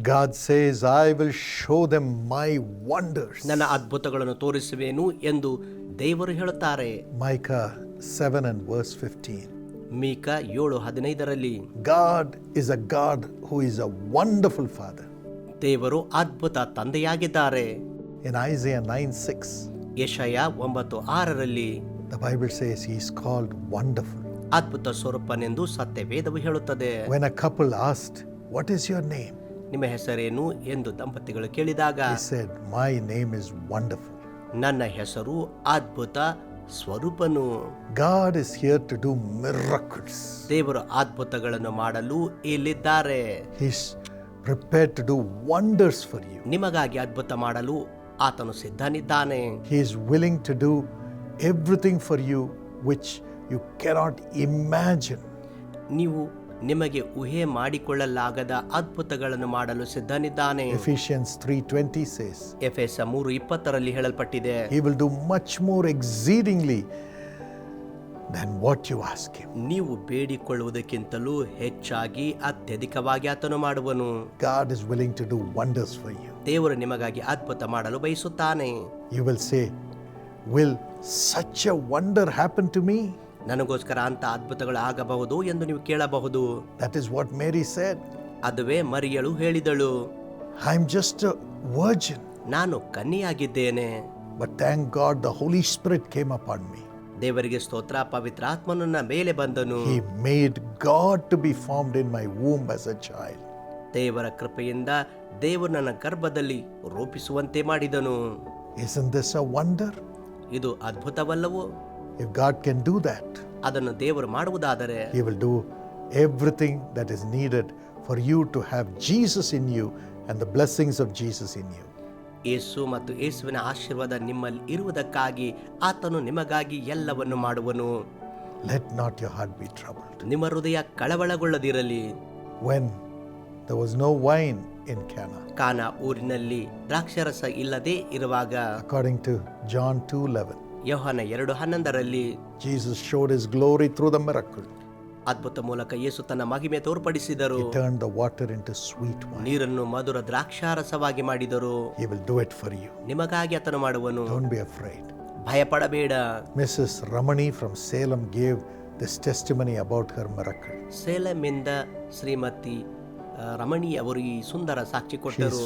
God says, I will show them my wonders. ನನ್ನ ಅದ್ಭುತಗಳನ್ನು ತೋರಿಸುವೆನು ಎಂದು ದೇವರು ಹೇಳುತ್ತಾರೆ Micah 7 and verse 15. ಮೀಕ ಏಳು ಹದಿನೈದರಲ್ಲಿ God is a God who is a wonderful Father. ದೇವರು ಅದ್ಭುತ ತಂದೆಯಾಗಿದ್ದಾರೆ In Isaiah 9 6, ಯಶಯ ಒಂಬತ್ತು ಆರರಲ್ಲಿ the Bible says he is called wonderful. ಅದ್ಭುತ ಸ್ವರೂಪನೆಂದು ಸತ್ಯವೇದವು ಹೇಳುತ್ತದೆ When a couple asked, What is your name? ನಿಮ್ಮ ಹೆಸರೇನು ಎಂದು ದಂಪತಿಗಳು ಕೇಳಿದಾಗ ಮೈ ನೇಮ್ ಇಸ್ ವಂಡರ್ಫುಲ್ ನನ್ನ ಹೆಸರು ಅದ್ಭುತ ಸ್ವರೂಪನು. God is here to do miracles ದೇವರು ಅದ್ಭುತಗಳನ್ನು ಮಾಡಲು ಇಲ್ಲಿದ್ದಾರೆ. His prepare to do wonders for you ನಿಮಗಾಗಿ ಅದ್ಭುತ ಮಾಡಲು ಆತನು ಸಿದ್ಧನಿದ್ದಾನೆ. He is willing to do everything for you which you cannot imagine ನೀವು ನಿಮಗೆ ಊಹೆ ಮಾಡಿಕೊಳ್ಳಲಾಗದ ಅದ್ಭುತಗಳನ್ನು ಮಾಡಲು ಸಿದ್ಧನಿದ್ದಾನೆ. ಎಫಿಷಿಯನ್ಸ್ ತ್ರೀ ಟ್ವೆಂಟಿ ಸೇಸ್ ಎಫೆಸ ಮೂರು ಇಪ್ಪತ್ತರಲ್ಲಿ ಹೇಳಲ್ಪಟ್ಟಿದೆ. He will do much more exceedingly then what you ask ನೀವು ಬೇಡಿಕೊಳ್ಳುವುದಕ್ಕಿಂತಲೂ ಹೆಚ್ಚಾಗಿ ಅತ್ಯಧಿಕವಾಗಿ ಆತನು ಮಾಡುವನು. God is willing to do wonders for you ದೇವರು ನಿಮಗಾಗಿ ಅದ್ಭುತ ಮಾಡಲು ಬಯಸುತ್ತಾನೆ. You will say will such a wonder happen to me ನನಗೋಸ್ಕರ ಅಂತ ಅದ್ಭುತಗಳು ಆಗಬಹುದು ಎಂದು ನೀವು ಕೇಳಬಹುದು That is what Mary said. ಅದುವೇ ಮರಿಯಳು ಹೇಳಿದಳು I'm just a virgin. ನಾನು ಕನ್ನಿಯಾಗಿದ್ದೇನೆ But thank God the Holy Spirit came upon me. ದೇವರಿಗೆ ಸ್ತೋತ್ರ ಪವಿತ್ರಾತ್ಮನು ನನ್ನ ಮೇಲೆ ಬಂದನು He made God to be formed in my womb as a child. ದೇವರ ಕೃಪೆಯಿಂದ ದೇವರು ನನ್ನ ಗರ್ಭದಲ್ಲಿ ರೂಪಿಸುವಂತೆ ಮಾಡಿದನು Isn't this a wonder? ಇದು ಅದ್ಭುತವಲ್ಲವೋ If God can do that, ಅದನ್ನು ದೇವರು ಮಾಡುವುದಾದರೆ He will do everything that is needed for you to have Jesus in you and the blessings of Jesus in you. ಯೇಸು ಮತ್ತು ಯೇಸುವಿನ ಆಶೀರ್ವಾದ ನಿಮ್ಮಲ್ಲಿ ಇರುವುದಕ್ಕಾಗಿ ಆತನು ನಿಮಗಾಗಿ ಎಲ್ಲವನ್ನು ಮಾಡುವನು Let not your heart be troubled. ನಿಮ್ಮ ಹೃದಯ ಕಳವಳಗೊಳ್ಳದಿರಲಿ When there was no wine in Cana, Kana ಊರಿನಲ್ಲಿ ದ್ರಾಕ್ಷರಸ ಇಲ್ಲದೆ ಇರುವಾಗ according to John 2:11, ಯೋಹಾನ ಎರಡು ಹನ್ನೊಂದರಲ್ಲಿ Jesus showed his glory through the miracle ಅದ್ಭುತ ಮೂಲಕ ಯೇಸು ತನ್ನ ಮಹಿಮೆ ತೋರ್ಪಡಿಸಿದರು. Turn the water into sweet wine ನೀರನ್ನು ಮಧುರ ದ್ರಾಕ್ಷಾರಸವಾಗಿ ಮಾಡಿದರು. He will do it for you ನಿಮಗಾಗಿ ಆತನು ಮಾಡುವನು. ಡೋಂಟ್ ಬಿ ಅಫ್ರೈಡ್ ಭಯಪಡಬೇಡ. Mrs Ramani from Salem gave this testimony about her ಮರಕ್ Salem ಇಂದ ಶ್ರೀಮತಿ ರಮಣಿ ಅವರು ಈ ಸುಂದರ ಸಾಕ್ಷಿ ಕೊಟ್ಟರು.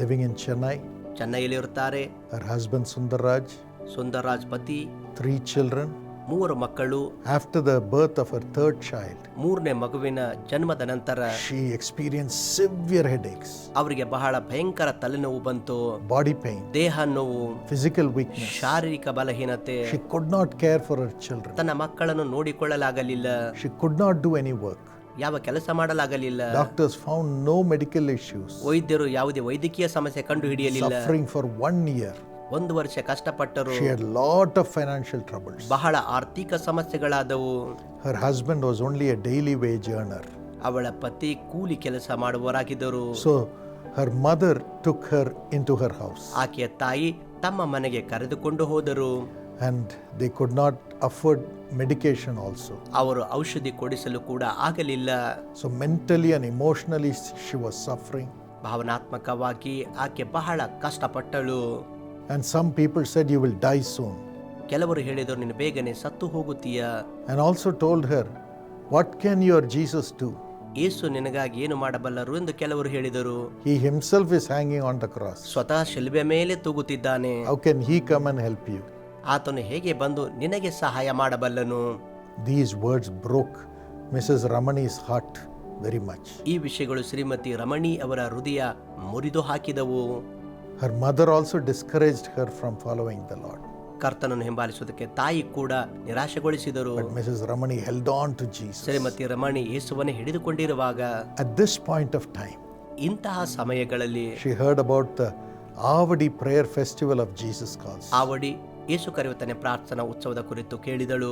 ಲಿವಿಂಗ್ ಇನ್ ಚೆನ್ನೈ ಚೆನ್ನೈಯಲ್ಲಿ ಇರುತ್ತಾರೆ ಹರ್ ಹಸ್ಬೆಂಡ್ ಸುಂದರ್ ರಾಜ್ ಸುಂದರರಾಜ್ ಪತಿ ತ್ರೀ ಚಿಲ್ಡ್ರನ್ ಮೂವರು ಮಕ್ಕಳು. After the birth of her third child ಮೂರನೇ ಮಗುವಿನ ಜನ್ಮದ ನಂತರ she experience severe head aches ಅವರಿಗೆ ಬಹಳ ಭಯಂಕರ ತಲೆನೋವು ಬಂತು. ಬಾಡಿ ಪೇನ್ ದೇಹ ನೋವು. ಫಿಸಿಕಲ್ ವೀಕ್ ಶಾರೀರಿಕ ಬಲಹೀನತೆ. She could not care for our children ತನ್ನ ಮಕ್ಕಳನ್ನು ನೋಡಿಕೊಳ್ಳಲಾಗಲಿಲ್ಲ. She could not do any work ಯಾವ ಕೆಲಸ ಮಾಡಲಾಗಲಿಲ್ಲ. Doctors found no medical issues ವೈದ್ಯರು ಯಾವುದೇ ವೈದ್ಯಕೀಯ ಸಮಸ್ಯೆ ಕಂಡು ಹಿಡಿಯಲಿಲ್ಲ Suffering for ಒನ್ year. ಒಂದು ವರ್ಷ ಕಷ್ಟಪಟ್ಟರು She had lot of financial troubles. ಬಹಳ ಆರ್ಥಿಕ ಸಮಸ್ಯೆಗಳಾದವು Her husband was only a daily wage earner. ಅವಳ ಪತಿ ಕೂಲಿ ಕೆಲಸ ಮಾಡುವವರಾಗಿದ್ದರು So her mother took her into her house ಆಕೆಯ ತಾಯಿ ತಮ್ಮ ಮನೆಗೆ ಕರೆದುಕೊಂಡು ಹೋದರು and they could not afford medication also. ಅವರು ಔಷಧಿ ಕೊಡಿಸಲು ಕೂಡ ಆಗಲಿಲ್ಲ So mentally and emotionally she was suffering. ಭಾವನಾತ್ಮಕವಾಗಿ ಆಕೆ ಬಹಳ ಕಷ್ಟಪಟ್ಟಳು And some people said, You will die soon. ಕೆಲವರು ಹೇಳಿದರು ನೀನು ಬೇಗನೆ ಸತ್ತು ಹೋಗುತ್ತೀಯ And also told her, What can your Jesus do? ಯೇಸು ನಿನಗಾಗಿ ಏನು ಮಾಡಬಲ್ಲರು ಎಂದು ಕೆಲವರು ಹೇಳಿದರು He himself is hanging on the cross. ಸ್ವತಃ ಶಿಲ್ಬೆ ಮೇಲೆ ತೂಗುತ್ತಿದ್ದಾನೆ How can he come and help you? ಆತನು ಹೇಗೆ ಬಂದು ನಿನಗೆ ಸಹಾಯ ಮಾಡಬಲ್ಲನು These words broke Mrs. Ramani's heart very much. ಈ ವಿಷಯಗಳು ಶ್ರೀಮತಿ ರಮಣಿ ಅವರ ಹೃದಯ ಮುರಿದು ಹಾಕಿದವು Her mother also discouraged her from following the Lord. ಕರ್ತನನ್ನು ಹಿಂಬಾಲಿಸುವುದಕ್ಕೆ ತಾಯಿ ಕೂಡ ನಿರಾಶೆಗೊಳಿಸಿದರು But Mrs. Ramani held on to Jesus. Shrimati Ramani ಯೇಸುವನ್ನೇ ಹಿಡಿದುಕೊಂಡಿರುವಾಗ At this point of time, ಇಂತಹ ಸಮಯಗಳಲ್ಲಿ she heard about the Avadi prayer festival of Jesus calls. ಆವಡಿ ಯೇಸು ಕರೆಯುತ್ತಾನೆ ಪ್ರಾರ್ಥನಾ ಉತ್ಸವದ ಕುರಿತು ಕೇಳಿದಳು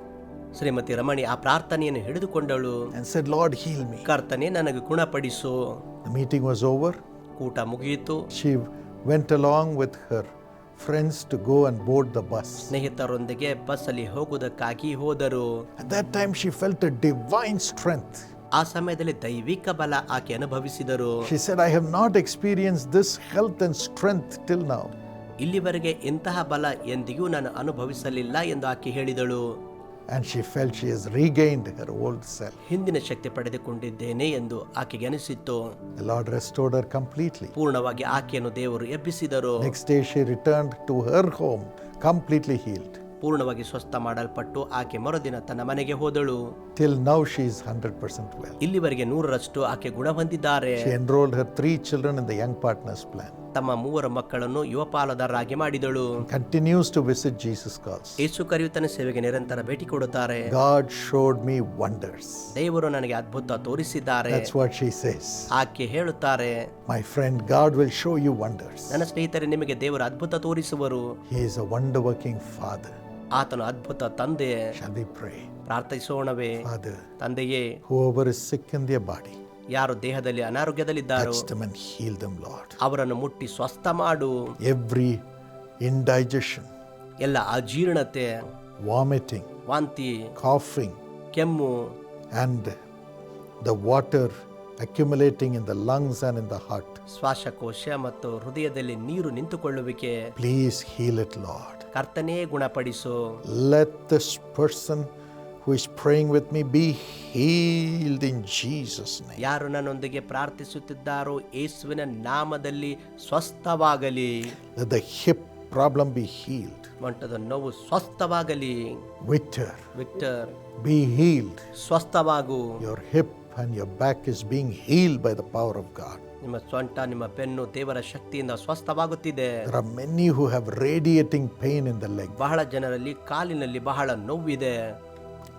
ಶ್ರೀಮತಿ ರಮಣಿ ಆ ಪ್ರಾರ್ಥನೆಯನ್ನು ಹಿಡಿದುಕೊಂಡಳು and said, Lord, heal me. ಕರ್ತನೆ ನನಗೆ ಗುಣಪಡಿಸು The meeting was over. ಕೂಟ ಮುಗಿಯಿತು She went along with her friends to go and board the bus. ಸ್ನೇಹಿತರೊಂದಿಗೆ ಬಸ್ಸಲ್ಲಿ ಹೋಗುವುದಕ್ಕಾಗಿ ಹೋದರು At that time, she felt a divine strength. ಆ ಸಮಯದಲ್ಲಿ ದೈವಿಕ ಬಲ ಆಕೆ ಅನುಭವಿಸಿದರು She said, I have not experienced this health and strength till now. ಇಲ್ಲಿವರೆಗೆ ಇಂತಹ ಬಲ ಎಂದಿಗೂ ನಾನು ಅನುಭವಿಸಲಿಲ್ಲ ಎಂದು ಆಕೆ ಹೇಳಿದಳು And she felt she has regained her old self. ಹಿಂದಿನ ಶಕ್ತಿ ಪಡೆದುಕೊಂಡಿದ್ದೇನೆ ಎಂದು ಆಕೆಗೆ ಅನಿಸಿತ್ತು The Lord restored her completely. ಪೂರ್ಣವಾಗಿ ಆಕೆಯನ್ನು ದೇವರು ಎಬ್ಬಿಸಿದರು Next day, she returned to her home completely healed. ಪೂರ್ಣವಾಗಿ ಸ್ವಸ್ಥ ಮಾಡಲ್ಪಟ್ಟು ಆಕೆ ಮರುದಿನ ತನ್ನ ಮನೆಗೆ ಹೋದಳು Till now, she is 100% well. ಇಲ್ಲಿವರೆಗೆ ನೂರರಷ್ಟು ಆಕೆ ಗುಣ ಹೊಂದಿದ್ದಾರೆ She enrolled her three children in the Young Partners Plan. ತಮ್ಮ ಮೂವರ ಮಕ್ಕಳನ್ನು ಯುವಪಾಲದಾರರಾಗಿ ಮಾಡಿದಳು. Continues to visit Jesus calls ಯೇಸು ಕರೆಯುತ್ತನ ಸೇವೆಗೆ ನಿರಂತರ ಭೇಟಿ ಕೊಡುತ್ತಾರೆ. ಗಾಡ್ ಶೋಡ್ ಮೀ ವಂಡರ್ಸ್ ದೇವರು ನನಗೆ ಅದ್ಭುತ ತೋರಿಸಿದ್ದಾರೆ. ದಟ್ಸ್ ವಾಟ್ ಶಿ ಸೇಸ್ ಆಕೆ ಹೇಳುತ್ತಾರೆ my friend God will show you wonders ನನ್ನ ಸ್ನೇಹಿತರೆ ನಿಮಗೆ ದೇವರ ಅದ್ಭುತ ತೋರಿಸುವರು. He is a wonder working father ಆತನು ಅದ್ಭುತ ತಂದೆ. ಶಾಲಿ ಪ್ರೇ ಪ್ರಾರ್ಥಿಸೋಣವೇ. ಅದು ತಂದೆಯೇ. ಹೋವರ್ ಸಿಕ್ಕಂದೆಯ ಬಾಡಿ ಯಾರು ದೇಹದಲ್ಲಿ ಅನಾರೋಗ್ಯದಲ್ಲಿದ್ದಾರೋ touch them and heal them, Lord. ಅವರನ್ನು ಮುಟ್ಟಿ ಸ್ವಸ್ಥ ಮಾಡು ಎವ್ರಿ indigestion, ಎಲ್ಲ ಅಜೀರ್ಣತೆ ವಾಮಿಟಿಂಗ್ ವಾಂತಿ ಕಾಫಿಂಗ್ ಕೆಮ್ಮು and the water accumulating in the lungs and in the heart, ಶ್ವಾಸಕೋಶ ಮತ್ತು ಹೃದಯದಲ್ಲಿ ನೀರು ನಿಂತುಕೊಳ್ಳುವಿಕೆ please heal it, Lord. ಕರ್ತನೇ ಗುಣಪಡಿಸು Let this person who is praying with me be healed in Jesus' name. ಯಾರು ನನ್ನೊಂದಿಗೆ ಪ್ರಾರ್ಥಿಸುತ್ತಿದ್ದಾರೋ ಯೇಸುವಿನ ನಾಮದಲ್ಲಿ ಸ್ವಸ್ಥವಾಗಲಿ Let the hip problem be healed. ಮಂಟದ ನೋವು ಸ್ವಸ್ಥವಾಗಲಿ Victor, Victor be healed. ಸ್ವಸ್ಥವಾಗು Your hip and your back is being healed by the power of God. ನಿಮ್ಮ ಸೊಂಟ ನಿಮ್ಮ ಬೆನ್ನು ದೇವರ ಶಕ್ತಿಯಿಂದ ಸ್ವಸ್ಥವಾಗುತ್ತಿದೆ There are many who have radiating pain in the leg. ಬಹಳ ಜನರಲ್ಲಿ ಕಾಲಿನಲ್ಲಿ ಬಹಳ ನೋವಿದೆ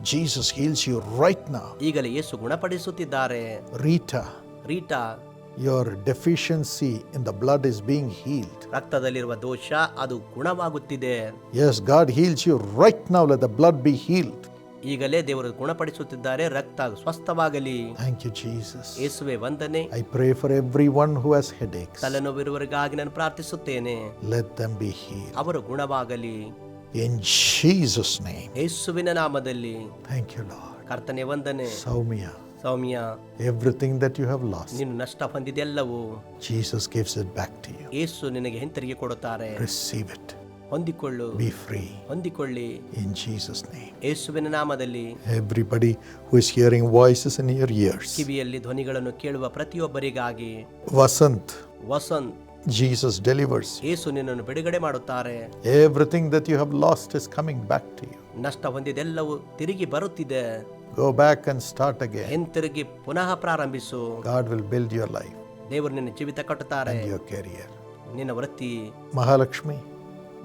Jesus heals you right now. ಈಗಲೇ ಯೇಸು ಗುಣಪಡಿಸುತ್ತಿದ್ದಾರೆ Rita, Rita your deficiency in the blood is being healed. ರಕ್ತದಲ್ಲಿರುವ ದೋಷ ಅದು ಗುಣವಾಗುತ್ತಿದೆ Yes, God heals you right now. Let the blood be healed. ಈಗಲೇ ದೇವರು ಗುಣಪಡಿಸುತ್ತಿದ್ದಾರೆ ರಕ್ತ ಸ್ವಸ್ಥವಾಗಲಿ Thank you, Jesus. ಯೇಸುವೆ ವಂದನೆ I pray for everyone who has headaches. ತಲೆನೋವಿರುವವರಿಗಾಗಿ ನಾನು ಪ್ರಾರ್ಥಿಸುತ್ತೇನೆ Let them be healed. ಅವರು ಗುಣವಾಗಲಿ In Jesus' name. ಯೇಸುವಿನ ನಾಮದಲ್ಲಿ Thank you, Lord. ಕರ್ತನೆ ವಂದನೆ Saumya, Soumya everything that you have lost, ನೀನು ನಷ್ಟ ಹೊಂದಿದೆಲ್ಲವೂ Jesus gives it back to you. ಯೇಸು ನಿನಗೆ ಹಿಂತಿರುಗಿ ಕೊಡುತ್ತಾರೆ Receive it. ಹೊಂದಿಕೊಳ್ಳು Be free. ಹೊಂದಿಕೊಳ್ಳಿ In Jesus' name. ಯೇಸುವಿನ ನಾಮದಲ್ಲಿ Everybody who is hearing voices in your ears. ಕಿವಿಯಲ್ಲಿ ಧ್ವನಿಗಳನ್ನು ಕೇಳುವ ಪ್ರತಿಯೊಬ್ಬರಿಗಾಗಿ Vasant, Vasant Jesus delivers you. ಯೇಸು ನಿನ್ನನ್ನು ಬಿಡುಗಡೆ ಮಾಡುತ್ತಾರೆ Everything that you have lost is coming back to you. ನಷ್ಟ ಹೊಂದಿದೆಲ್ಲವೂ ತಿರುಗಿ ಬರುತ್ತಿದೆ Go back and start again. ಹಿಂತಿರುಗಿ ಪುನಃ ಪ್ರಾರಂಭಿಸು God will build your life ದೇವರು ನಿನ್ನ ಜೀವಿತ ಕಟ್ಟುತ್ತಾರೆ and your career. ನಿನ್ನ ವೃತ್ತಿ Mahalakshmi,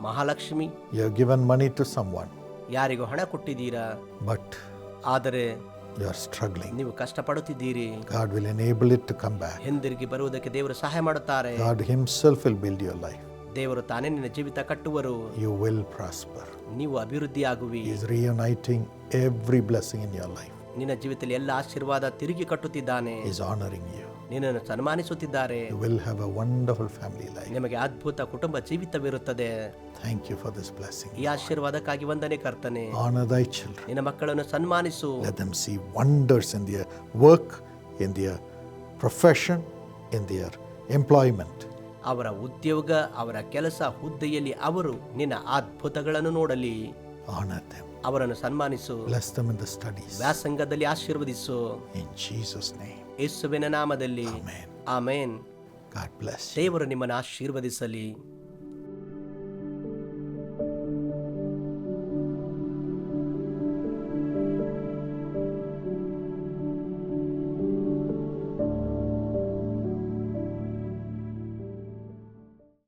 Mahalakshmi you have given money to someone, ಯಾರಿಗೂ ಹಣ ಕೊಟ್ಟಿದ್ದೀರಾ but ಆದರೆ you are struggling. ನೀವು ಕಷ್ಟಪಡುತ್ತಿದ್ದೀರಿ God will enable it to come back. ಹಿಂದಿರುಗಿ ಬರುವುದಕ್ಕೆ ದೇವರು ಸಹಾಯ ಮಾಡುತ್ತಾರೆ God Himself will build your life. ದೇವರು ತಾನೇ ನಿನ್ನ ಜೀವಿತ ಕಟ್ಟುವರು You will prosper. ನೀವು ಅಭಿವೃದ್ಧಿಯಾಗುವಿ He is reuniting every blessing in your life. ನಿನ್ನ ಜೀವಿತದಲ್ಲಿ ಎಲ್ಲ ಆಶೀರ್ವಾದ ತಿರುಗಿ ಕಟ್ಟುತ್ತಿದ್ದಾನೆ He is honoring you. ನಿನ್ನನ್ನು ಸನ್ಮಾನಿಸುತ್ತಿದ್ದಾರೆ You will have a wonderful family life. ನಿಮಗೆ ಅದ್ಭುತ ಕುಟುಂಬ ಜೀವಿತವಿರುತ್ತದೆ Thank you for this blessing. ಈ ಆಶೀರ್ವಾದಕ್ಕಾಗಿ ವಂದನೆ ಕರ್ತನೆ Honor thy children. ನಿನ್ನ ಮಕ್ಕಳನ್ನು ಸನ್ಮಾನಿಸು Let them see wonders in their work, in their profession, in their employment. ಅವರ ಉದ್ಯೋಗ ಅವರ ಕೆಲಸ ಹುದ್ದೆಯಲ್ಲಿ ಅವರು ನಿನ್ನ ಅದ್ಭುತಗಳನ್ನು ನೋಡಲಿ Honor them. ಅವರನ್ನು ಸನ್ಮಾನಿಸು Bless them in the studies. ವ್ಯಾಸಂಗದಲ್ಲಿ ಆಶೀರ್ವದಿಸು In Jesus' name. ಯೇಸುವಿನ ನಾಮದಲ್ಲಿ. ಆಮೇನ್. ದೇವರು ನಿಮ್ಮನ್ನು ಆಶೀರ್ವದಿಸಲಿ